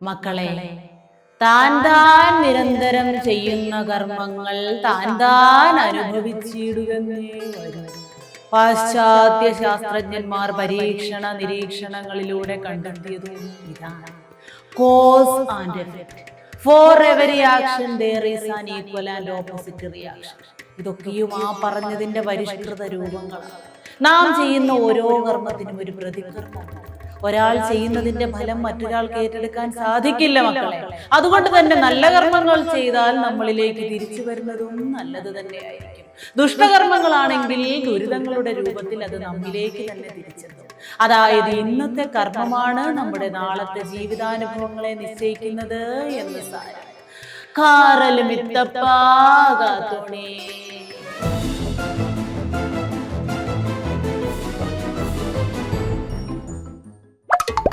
മക്കളെ താൻ താൻ നിരന്തരം ചെയ്യുന്ന കർമ്മങ്ങൾ താൻ താൻ അനുഭവിച്ചിടുകന്നേ വരൂ. പാശ്ചാത്യ ശാസ്ത്രജ്ഞന്മാർ പരീക്ഷണ നിരീക്ഷണങ്ങളിലൂടെ കണ്ടെത്തിയതും ഇതാണ്. Cause and effect for every action there is an equal and opposite reaction ഇതൊക്കെയും ആ പറഞ്ഞതിന്റെ പരിഷ്കൃത രൂപങ്ങളാണ്. നാം ചെയ്യുന്ന ഓരോ കർമ്മത്തിനും ഒരു പ്രതികരണമുണ്ട് ഒരാൾ ചെയ്യുന്നതിന്റെ ഫലം മറ്റൊരാൾക്ക് ഏറ്റെടുക്കാൻ സാധിക്കില്ല മക്കളെ. അതുകൊണ്ട് തന്നെ നല്ല കർമ്മങ്ങൾ ചെയ്താൽ നമ്മളിലേക്ക് തിരിച്ചു വരുന്നതും നല്ലത് തന്നെയായിരിക്കും. ദുഷ്ടകർമ്മങ്ങളാണെങ്കിൽ ദുരിതങ്ങളുടെ രൂപത്തിൽ അത് നമ്മിലേക്ക് തന്നെ തിരിച്ചെത്തും. അതായത് ഇന്നത്തെ കർമ്മമാണ് നമ്മുടെ നാളത്തെ ജീവിതാനുഭവങ്ങളെ നിശ്ചയിക്കുന്നത് എന്ന് സാരം. കാറലുമിത്തപ്പാകാത്തോണേ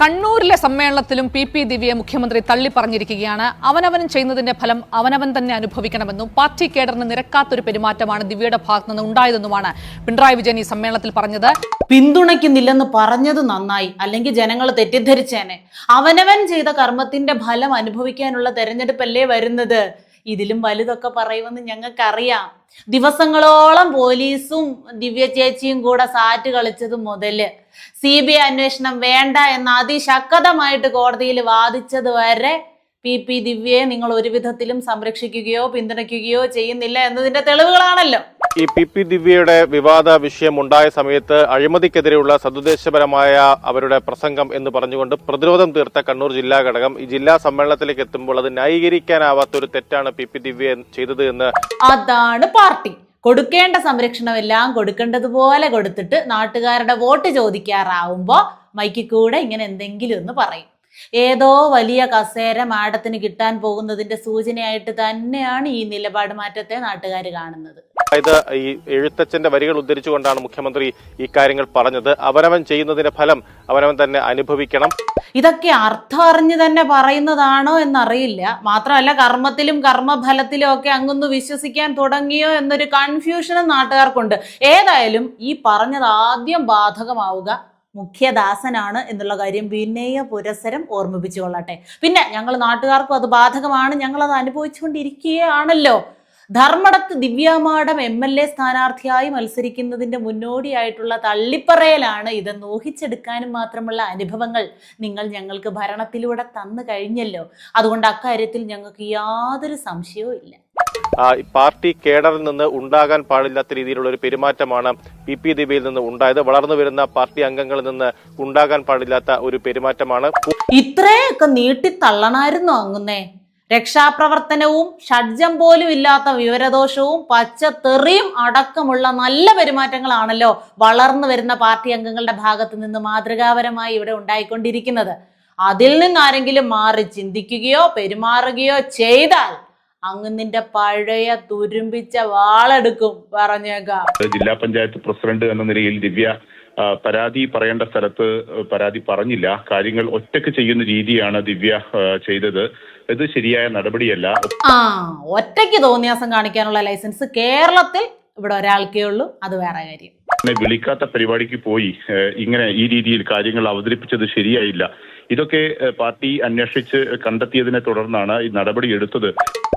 കണ്ണൂരിലെ സമ്മേളനത്തിലും പി പി ദിവ്യയെ മുഖ്യമന്ത്രി തള്ളി പറഞ്ഞിരിക്കുകയാണ് അവനവൻ ചെയ്യുന്നതിന്റെ ഫലം അവനവൻ തന്നെ അനുഭവിക്കണമെന്നും പാർട്ടി കേഡറിന് നിരക്കാത്തൊരു പെരുമാറ്റമാണ് ദിവ്യയുടെ ഭാഗത്തു നിന്ന് ഉണ്ടായതെന്നുമാണ് പിണറായി വിജയൻ ഈ സമ്മേളനത്തിൽ പറഞ്ഞത്. പിന്തുണയ്ക്കുന്നില്ലെന്ന് പറഞ്ഞത് നന്നായി. അല്ലെങ്കിൽ ജനങ്ങൾ തെറ്റിദ്ധരിച്ചേനെ. അവനവൻ ചെയ്ത കർമ്മത്തിന്റെ ഫലം അനുഭവിക്കാനുള്ള തെരഞ്ഞെടുപ്പല്ലേ വരുന്നത്? ഇതിലും വലുതൊക്കെ പറയുമെന്ന് ഞങ്ങൾക്കറിയാം. ദിവസങ്ങളോളം പോലീസും ദിവ്യ ചേച്ചിയും കൂടെ സാറ്റ് കളിച്ചത് മുതൽ സി ബി ഐ അന്വേഷണം വേണ്ട എന്ന് അതിശക്തമായിട്ട് കോടതിയിൽ വാദിച്ചത് വരെ പി പി ദിവ്യയെ നിങ്ങൾ ഒരുവിധത്തിലും സംരക്ഷിക്കുകയോ പിന്തുണയ്ക്കുകയോ ചെയ്യുന്നില്ല എന്നതിന്റെ തെളിവുകളാണല്ലോ. ഈ പി പി ദിവ്യയുടെ വിവാദ വിഷയം ഉണ്ടായ സമയത്ത് അഴിമതിക്കെതിരെയുള്ള സതുദ്ദേശപരമായ അവരുടെ പ്രസംഗം എന്ന് പറഞ്ഞുകൊണ്ട് പ്രതിരോധം തീർത്ത കണ്ണൂർ ജില്ലാ ഘടകം ഈ ജില്ലാ സമ്മേളനത്തിലേക്ക് എത്തുമ്പോൾ അത് ന്യായീകരിക്കാനാവാത്ത ഒരു തെറ്റാണ് പി പി ദിവ്യ ചെയ്തത് എന്ന് അതാണ് പാർട്ടി. കൊടുക്കേണ്ട സംരക്ഷണമെല്ലാം കൊടുക്കേണ്ടതുപോലെ കൊടുത്തിട്ട് നാട്ടുകാരുടെ വോട്ട് ചോദിക്കാറാവുമ്പോ മൈക്കിൽ കൂടെ ഇങ്ങനെ എന്തെങ്കിലും ഒന്ന് പറയും. ഏതോ വലിയ കസേര മാഡത്തിന് കിട്ടാൻ പോകുന്നതിന്റെ സൂചനയായിട്ട് തന്നെയാണ് ഈ നിലപാട് മാറ്റത്തെ നാട്ടുകാർ കാണുന്നത്. അതായത് ഈ എഴുത്തച്ഛന്റെ വരികൾ ഉദ്ധരിച്ചുകൊണ്ടാണ് മുഖ്യമന്ത്രി ഈ കാര്യങ്ങൾ പറഞ്ഞത്. അവനവൻ ചെയ്യുന്നതിന്റെ ഫലം അവനവൻ തന്നെ അനുഭവിക്കണം. ഇതൊക്കെ അർത്ഥം അറിഞ്ഞ് തന്നെ പറയുന്നതാണോ എന്നറിയില്ല. മാത്രമല്ല കർമ്മത്തിലും കർമ്മഫലത്തിലും ഒക്കെ അങ്ങൊന്ന് വിശ്വസിക്കാൻ തുടങ്ങിയോ എന്നൊരു കൺഫ്യൂഷനും നാട്ടുകാർക്കുണ്ട്. ഏതായാലും ഈ പറഞ്ഞത് ആദ്യം ബാധകമാവുക മുഖ്യദാസനാണ് എന്നുള്ള കാര്യം വിനയ പുരസരം ഓർമ്മിപ്പിച്ചു കൊള്ളട്ടെ പിന്നെ ഞങ്ങൾ നാട്ടുകാർക്കും അത് ബാധകമാണ്. ഞങ്ങൾ അത് അനുഭവിച്ചുകൊണ്ടിരിക്കുകയാണല്ലോ. ധർമ്മടത്ത് ദിവ്യാമാടം എം എൽ എ സ്ഥാനാർത്ഥിയായി മത്സരിക്കുന്നതിന്റെ മുന്നോടിയായിട്ടുള്ള തള്ളിപ്പറയലാണ് ഇതെന്ന് ഊഹിച്ചെടുക്കാനും മാത്രമുള്ള അനുഭവങ്ങൾ നിങ്ങൾ ഞങ്ങൾക്ക് ഭരണത്തിലൂടെ തന്നു കഴിഞ്ഞല്ലോ. അതുകൊണ്ട് അക്കാര്യത്തിൽ ഞങ്ങൾക്ക് യാതൊരു സംശയവും ഇല്ല. പാർട്ടി കേഡറിൽ നിന്ന് ഉണ്ടാകാൻ പാടില്ലാത്ത രീതിയിലുള്ള ഒരു പെരുമാറ്റമാണ് പി പി ദിവ്യയിൽ നിന്ന് ഉണ്ടായത്. വളർന്നു വരുന്ന പാർട്ടി അംഗങ്ങളിൽ നിന്ന് ഉണ്ടാകാൻ പാടില്ലാത്ത ഒരു പെരുമാറ്റമാണ്. ഇത്രയൊക്കെ നീട്ടിത്തള്ളണായിരുന്നോ അങ്ങുന്നേ? രക്ഷാപ്രവർത്തനവും ഷഡ്ജം പോലും ഇല്ലാത്ത വിവരദോഷവും പച്ചത്തെറിയും അടക്കമുള്ള നല്ല പെരുമാറ്റങ്ങളാണല്ലോ വളർന്നു വരുന്ന പാർട്ടി അംഗങ്ങളുടെ ഭാഗത്ത് നിന്ന് മാതൃകാപരമായി ഇവിടെ ഉണ്ടായിക്കൊണ്ടിരിക്കുന്നത്. അതിൽ നിന്ന് ആരെങ്കിലും മാറി ചിന്തിക്കുകയോ പെരുമാറുകയോ ചെയ്താൽ അങ്ങ് നിന്റെ പഴയ തുരുമ്പിച്ച വാളെടുക്കും പറഞ്ഞേക്കാം. ജില്ലാ പഞ്ചായത്ത് പ്രസിഡന്റ് എന്ന നിലയിൽ ദിവ്യ പരാതി പറയേണ്ട സ്ഥലത്ത് പരാതി പറഞ്ഞില്ല. കാര്യങ്ങൾ ഒറ്റയ്ക്ക് ചെയ്യുന്ന രീതിയാണ് ദിവ്യ ചെയ്തത്. ഇത് ശരിയായ നടപടിയല്ല. ആ ഒറ്റയ്ക്ക് തോന്നിയാസം കാണിക്കാനുള്ള ലൈസൻസ് കേരളത്തിൽ ഇവിടെ ഒരാൾക്കേ ഉള്ളൂ. അത് വേറെ കാര്യം. വിളിക്കാത്ത പരിപാടിക്ക് പോയി. ഇങ്ങനെ ഈ രീതിയിൽ കാര്യങ്ങൾ അവതരിപ്പിച്ചത് ശരിയായില്ല. ഇതൊക്കെ പാർട്ടി അന്വേഷിച്ച് കണ്ടെത്തിയതിനെ തുടർന്നാണ് ഈ നടപടി എടുത്തത്.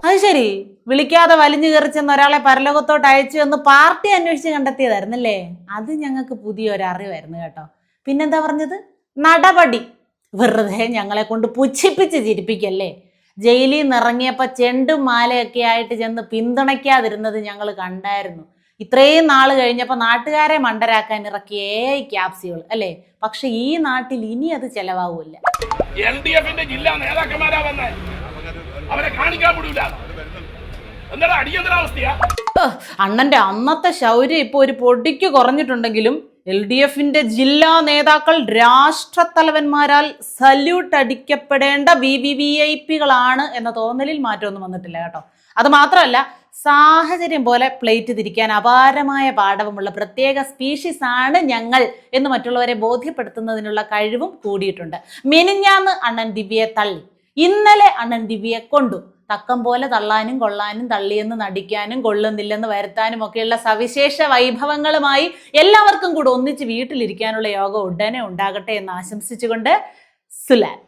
അത് ശരി. വിളിക്കാതെ വലിഞ്ഞു കയറി ചെന്ന് ഒരാളെ പരലോകത്തോട്ട് അയച്ചു എന്ന് പാർട്ടി അന്വേഷിച്ച് കണ്ടെത്തിയതായിരുന്നല്ലേ? അത് ഞങ്ങൾക്ക് പുതിയൊരു അറിവായിരുന്നു കേട്ടോ. പിന്നെന്താ പറഞ്ഞത്? നടപടി. വെറുതെ ഞങ്ങളെ കൊണ്ട് പുച്ഛിപ്പിച്ച് ചിരിപ്പിക്കല്ലേ? ജയിലിൽ നിന്ന് ഇറങ്ങിയപ്പോൾ ചെണ്ടും മാലയൊക്കെ ആയിട്ട് ചെന്ന് പിന്തുണയ്ക്കാതിരുന്നത് ഞങ്ങൾ കണ്ടായിരുന്നു. ഇത്രയും നാൾ കഴിഞ്ഞപ്പോൾ നാട്ടുകാരെ മണ്ടരാക്കാൻ ഇറക്കിയ ഏ ക്യാപ്സ്യൂൾ അല്ലേ? പക്ഷെ ഈ നാട്ടിൽ ഇനി അത് ചെലവാകൂല എൽ ഡി എഫിന്റെ ജില്ലാ നേതാക്കന്മാരാ വന്നേ. അവരെ കാണിക്കാൻ വിടൂല. എന്താ അടിയന്തരാവസ്ഥയാ? അണ്ണന്റെ അന്നത്തെ ശൗര്യം ഇപ്പൊ ഒരു പൊടിക്ക് കുറഞ്ഞിട്ടുണ്ടെങ്കിലും എൽ ഡി എഫിന്റെ ജില്ലാ നേതാക്കൾ രാഷ്ട്രത്തലവന്മാരാൽ സല്യൂട്ട് അടിക്കപ്പെടേണ്ട വി വി വി ഐ പികളാണ് എന്ന തോന്നലിൽ മാറ്റമൊന്നും വന്നിട്ടില്ല കേട്ടോ. അത് മാത്രമല്ല സാഹചര്യം പോലെ പ്ലേറ്റ് തിരിക്കാൻ അപാരമായ പാഠവുമുള്ള പ്രത്യേക സ്പീഷീസ് ആണ് ഞങ്ങൾ എന്ന് മറ്റുള്ളവരെ ബോധ്യപ്പെടുത്തുന്നതിനുള്ള കഴിവും കൂടിയിട്ടുണ്ട്. മെനിഞ്ഞാന്ന് അണ്ണൻ ദിവ്യയെ തള്ളി. ഇന്നലെ അണ്ണൻ ദിവ്യയെ കൊണ്ടു. തക്കം പോലെ തള്ളാനും കൊള്ളാനും തള്ളിയെന്ന് നടിക്കാനും കൊള്ളുന്നില്ലെന്ന് വരുത്താനും ഒക്കെയുള്ള സവിശേഷ വൈഭവങ്ങളുമായി എല്ലാവർക്കും കൂടെ ഒന്നിച്ച് വീട്ടിലിരിക്കാനുള്ള യോഗം ഉടനെ ഉണ്ടാകട്ടെ എന്ന് ആശംസിച്ചുകൊണ്ട് സുലാൻ.